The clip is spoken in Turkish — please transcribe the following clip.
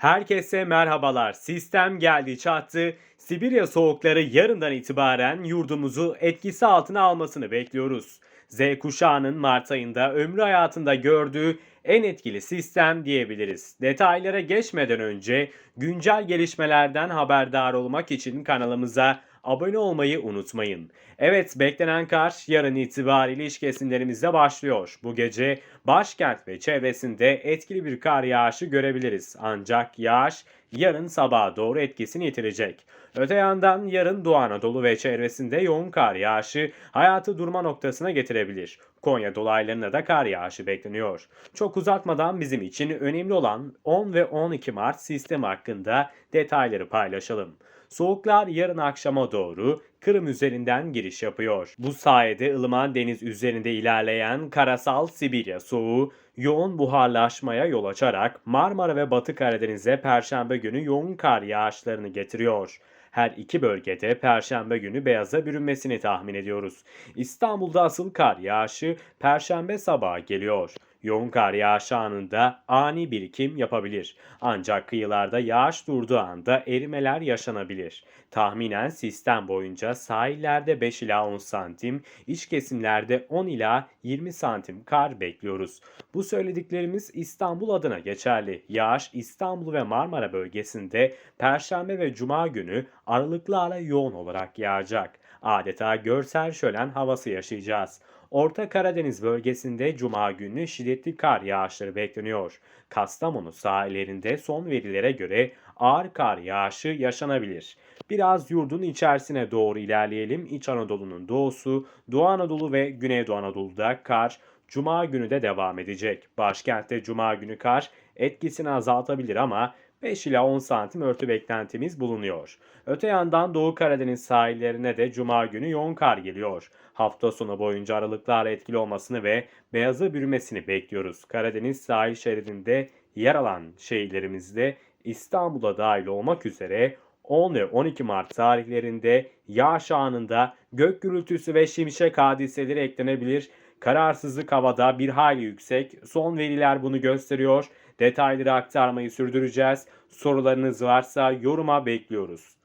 Herkese merhabalar. Sistem geldi çattı. Sibirya soğukları yarından itibaren yurdumuzu etkisi altına almasını bekliyoruz. Z kuşağının Mart ayında ömrü hayatında gördüğü en etkili sistem diyebiliriz. Detaylara geçmeden önce güncel gelişmelerden haberdar olmak için kanalımıza abone olmayı unutmayın. Evet beklenen kar yarın itibariyle iş kesimlerimizde başlıyor. Bu gece başkent ve çevresinde etkili bir kar yağışı görebiliriz. Ancak yağış yarın sabaha doğru etkisini yitirecek. Öte yandan yarın Doğu Anadolu ve çevresinde yoğun kar yağışı hayatı durma noktasına getirebilir. Konya dolaylarına da kar yağışı bekleniyor. Çok uzatmadan bizim için önemli olan 10 ve 12 Mart sistemi hakkında detayları paylaşalım. Soğuklar yarın akşama doğru Kırım üzerinden giriş yapıyor. Bu sayede ılıman deniz üzerinde ilerleyen karasal Sibirya soğuğu yoğun buharlaşmaya yol açarak Marmara ve Batı Karadeniz'e perşembe günü yoğun kar yağışlarını getiriyor. Her iki bölgede perşembe günü beyaza bürünmesini tahmin ediyoruz. İstanbul'da asıl kar yağışı perşembe sabahı geliyor. Yoğun kar yağışı anında ani birikim yapabilir. Ancak kıyılarda yağış durduğu anda erimeler yaşanabilir. Tahminen sistem boyunca sahillerde 5 ila 10 santim, iç kesimlerde 10 ila 20 santim kar bekliyoruz. Bu söylediklerimiz İstanbul adına geçerli. Yağış İstanbul ve Marmara bölgesinde Perşembe ve Cuma günü aralıklarla yoğun olarak yağacak. Adeta görsel şölen havası yaşayacağız. Orta Karadeniz bölgesinde Cuma günü şiddetli kar yağışları bekleniyor. Kastamonu sahillerinde son verilere göre ağır kar yağışı yaşanabilir. Biraz yurdun içerisine doğru ilerleyelim. İç Anadolu'nun doğusu, Doğu Anadolu ve Güneydoğu Anadolu'da kar Cuma günü de devam edecek. Başkentte Cuma günü kar etkisini azaltabilir ama 5 ila 10 santim örtü beklentimiz bulunuyor. Öte yandan Doğu Karadeniz sahillerine de Cuma günü yoğun kar geliyor. Hafta sonu boyunca aralıklarla etkili olmasını ve beyaza bürümesini bekliyoruz. Karadeniz sahil şeridinde yer alan şehirlerimizde İstanbul'a dahil olmak üzere 10 ve 12 Mart tarihlerinde yağış anında gök gürültüsü ve şimşek hadiseleri eklenebilir. Kararsızlık havada bir hayli yüksek. Son veriler bunu gösteriyor. Detayları aktarmayı sürdüreceğiz. Sorularınız varsa yoruma bekliyoruz.